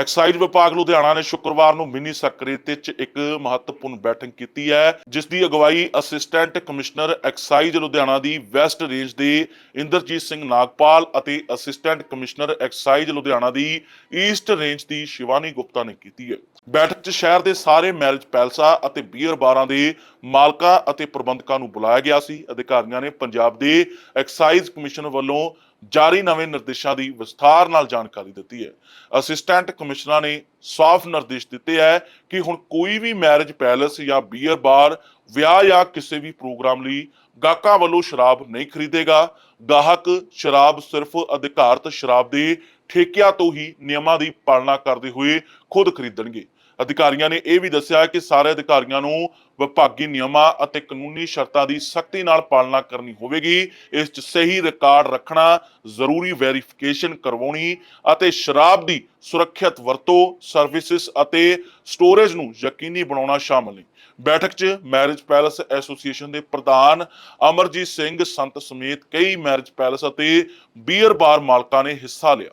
Exercise ਵਿਭਾਗ ਲੁਧਿਆਣਾ ਨੇ ਸ਼ੁੱਕਰਵਾਰ ਨੂੰ ਮਿੰਨੀ ਸਕੱਤਰੇਤ 'ਚ ਇੱਕ ਮਹੱਤਵਪੂਰਨ ਬੈਠਕ ਕੀਤੀ ਹੈ, ਜਿਸ ਦੀ ਅਗਵਾਈ ਅਸਿਸਟੈਂਟ ਕਮਿਸ਼ਨਰ ਐਕਸਾਈਜ਼ ਲੁਧਿਆਣਾ ਦੀ ਵੈਸਟ ਰੇਂਜ ਦੇ ਇੰਦਰਜੀਤ ਸਿੰਘ ਨਾਗਪਾਲ ਅਤੇ ਅਸਿਸਟੈਂਟ ਕਮਿਸ਼ਨਰ ਐਕਸਾਈਜ਼ ਲੁਧਿਆਣਾ ਦੀ ਈਸਟ ਰੇਂਜ ਦੀ ਸ਼ਿਵਾਨੀ ਗੁਪਤਾ ਨੇ ਕੀਤੀ ਹੈ। ਬੈਠਕ 'ਚ ਸ਼ਹਿਰ ਦੇ ਸਾਰੇ ਮੈਰਿਜ ਪੈਲਸਾਂ ਅਤੇ ਬੀਅਰ ਬਾਰਾਂ ਦੇ ਮਾਲਕਾਂ ਅਤੇ ਪ੍ਰਬੰਧਕਾਂ ਨੂੰ ਬੁਲਾਇਆ ਗਿਆ ਸੀ। ਅਧਿਕਾਰੀਆਂ ਨੇ ਪੰਜਾਬ ਦੇ ਐਕਸਾਈਜ਼ ਕਮਿਸ਼ਨ ਵੱਲੋਂ ਜਾਰੀ ਨਵੇਂ ਨਿਰਦੇਸ਼ਾਂ ਦੀ ਵਿਸਥਾਰ ਨਾਲ ਜਾਣਕਾਰੀ ਦਿੱਤੀ ਹੈ। ਅਸਿਸਟੈਂਟ ਕਮਿਸ਼ਨਰਾਂ ਨੇ ਸਾਫ਼ ਨਿਰਦੇਸ਼ ਦਿੱਤੇ ਹੈ ਕਿ ਹੁਣ ਕੋਈ ਵੀ ਮੈਰਿਜ ਪੈਲਸ ਜਾਂ ਬੀਅਰ ਬਾਰ ਵਿਆਹ ਜਾਂ ਕਿਸੇ ਵੀ ਪ੍ਰੋਗਰਾਮ ਲਈ ਗਾਹਕਾਂ ਵੱਲੋਂ ਸ਼ਰਾਬ ਨਹੀਂ ਖਰੀਦੇਗਾ। ਗਾਹਕ ਸ਼ਰਾਬ ਸਿਰਫ ਅਧਿਕਾਰਤ ਸ਼ਰਾਬ ਦੇ ਠੇਕਿਆਂ ਤੋਂ ਹੀ ਨਿਯਮਾਂ ਦੀ ਪਾਲਣਾ ਕਰਦੇ ਹੋਏ ਖੁਦ ਖਰੀਦਣਗੇ। ਅਧਿਕਾਰੀਆਂ ਨੇ ਇਹ ਵੀ ਦੱਸਿਆ ਕਿ ਸਾਰੇ ਅਧਿਕਾਰੀਆਂ ਨੂੰ ਵਿਭਾਗੀ ਨਿਯਮਾਂ ਅਤੇ ਕਾਨੂੰਨੀ ਸ਼ਰਤਾਂ ਦੀ ਸਖਤੀ ਨਾਲ ਪਾਲਣਾ ਕਰਨੀ ਹੋਵੇਗੀ। ਇਸ 'ਚ ਸਹੀ ਰਿਕਾਰਡ ਰੱਖਣਾ, ਜ਼ਰੂਰੀ ਵੈਰੀਫਿਕੇਸ਼ਨ ਕਰਵਾਉਣੀ ਅਤੇ ਸ਼ਰਾਬ ਦੀ ਸੁਰੱਖਿਅਤ ਵਰਤੋਂ ਸਰਵਿਸਿਜ਼ ਅਤੇ ਸਟੋਰੇਜ ਨੂੰ ਯਕੀਨੀ ਬਣਾਉਣਾ ਸ਼ਾਮਲ ਨੇ। ਬੈਠਕ 'ਚ ਮੈਰਿਜ ਪੈਲਸ ਐਸੋਸੀਏਸ਼ਨ ਦੇ ਪ੍ਰਧਾਨ ਅਮਰਜੀਤ ਸਿੰਘ ਸੰਤ ਸਮੇਤ ਕਈ ਮੈਰਿਜ ਪੈਲਸ ਅਤੇ ਬੀਅਰ ਬਾਰ ਮਾਲਕਾਂ ਨੇ ਹਿੱਸਾ ਲਿਆ।